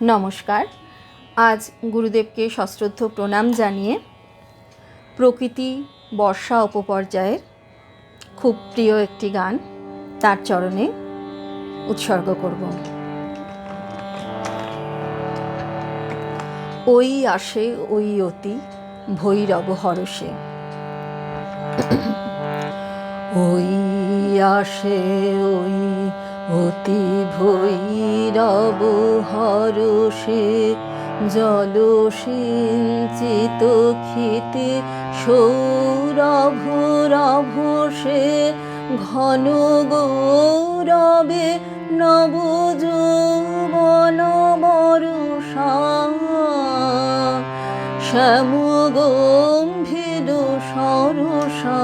নমস্কার। আজ গুরুদেবকে সশ্রদ্ধ প্রণাম জানিয়ে প্রকৃতি বর্ষা উপপর্যায়ের খুব প্রিয় একটি গান তার চরণে উৎসর্গ করব। ওই আসে ওই অতি ভৈরব হরসে ওই আসে ওই অতি ভৈরব হরসে জল সিঞ্চিত ক্ষিতে সৌরভ রভসে ঘন গৌরবে নব যৌবন বরষা। শ্যাম গম্ভীর সরসা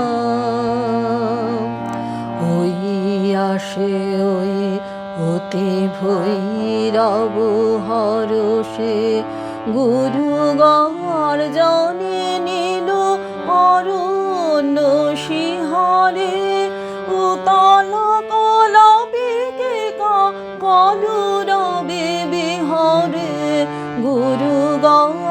আসে ওই অতি ভৈরব হরসে গুরু গর জনে নীল অরণ্য শিহরে। উতল কল বিকে কলুরবে বিহরে। গুরু গর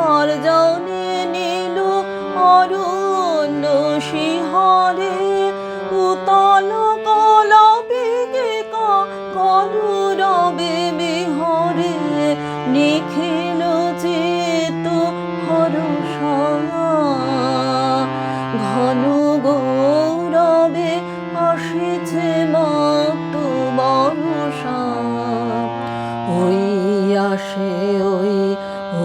ওই আসে ওই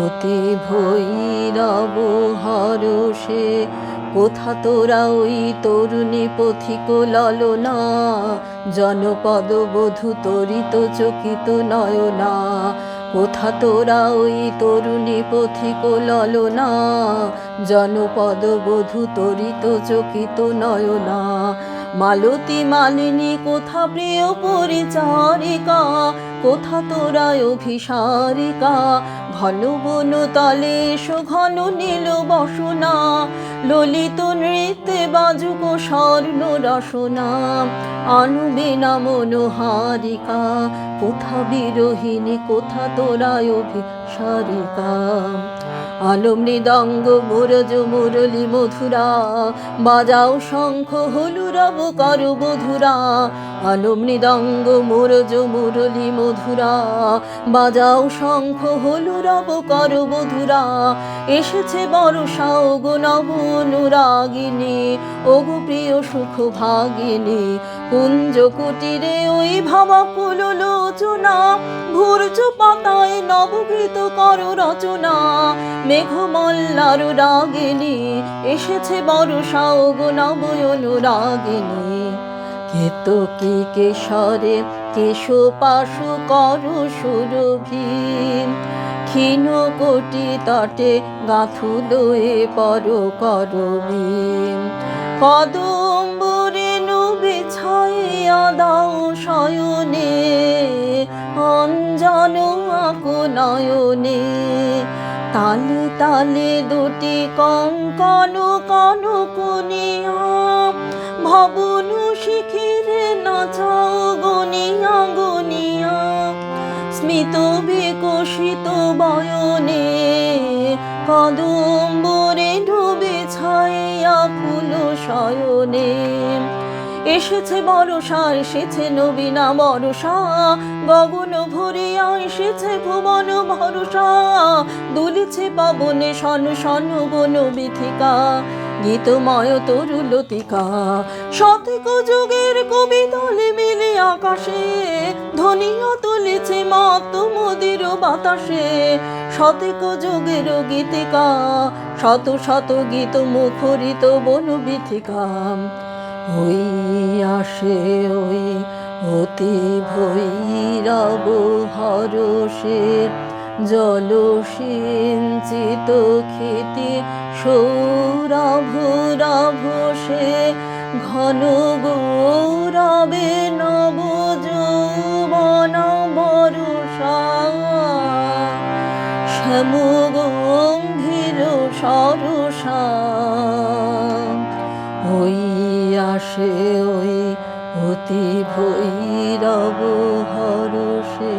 অতি ভৈরব হরসে কোথা তোরা ওই তরুণী পথিক ললনা জনপদ বধূ তরিত চকিত নয়না। কোথা তোরা ওই তরুণী পথিক ললনা জনপদ বধূ তরিত চকিত নয়না। মালতী মালিনী, কোথা প্রিয় পরিচারিকা? কোথা তোরা অভিসারিকা? ঘন বন তলে ঘন নীল বসনা। ললিত নৃত্যে বাজুক স্বর্ণ রসনা। আনুবিনা মনোহারিকা। কোথা বিরোহিনী কোথা তোরা অভিসারিকা? আলো মৃদঙ্গ মুরজ মুরলি মধুরা। বাজাও শঙ্খ হলুরব কর বধুরা আলো মৃদঙ্গ মুরজ মুরলি মধুরা। বাজাও শঙ্খ হলুরব কর বধুরা এসেছে বর্ষা ওগো নব অনুরাগিনী। ওগো প্রিয় সুখ ভাগিনী, কুঞ্জ কুটিরে ওই ভাবা ভাবাকুল লোচনা। ভূর্য পাতায় নবগীত কর রচনা। মেঘমল্লার রাগিনী, এসেছে বর্ষা ওগো নব অনুরাগিনী কেতকি কেশরে কেশ পাশু কর সুরভি। ক্ষীণ কোটি তটে গাথুলোয়ে পর করবি। কদম্বরে নুবে ছাইয়া দাও শয়নে। নয়নে তালে তালে দুটি কঙ্কন কন কুনিয়া ভবন শিখিরে নাচাও গনিয়া গনিয়া স্মিত বিকশিত বয়নে কদম্বরে ডুবে ছাইয়া ফুল শয়নে। এসেছে বরষা, এসেছে নবীনা বরষা। গগন ভরিয়া এসেছে ভুবন ভরসা দুলিছে পাবনে সন সন বন বিথিকা, গীতময় তরুলতিকা শতক যুগের কবি দলে মিলে আকাশে ধনিয়া তুলেছে মত মদির বাতাসে। শতক যুগের গীতিকা, শত শত গীত মুখরিত বন বিথিকা। ওই আসে ওই অতি ভৈরব হরসে জল সিঞ্চিত ক্ষিতি সৌরভ রভসে ঘন গৌরবে নব যৌবন বরষা। শ্যাম গম্ভীর সরসা। সে ওই অতি ভৈরব হরষে।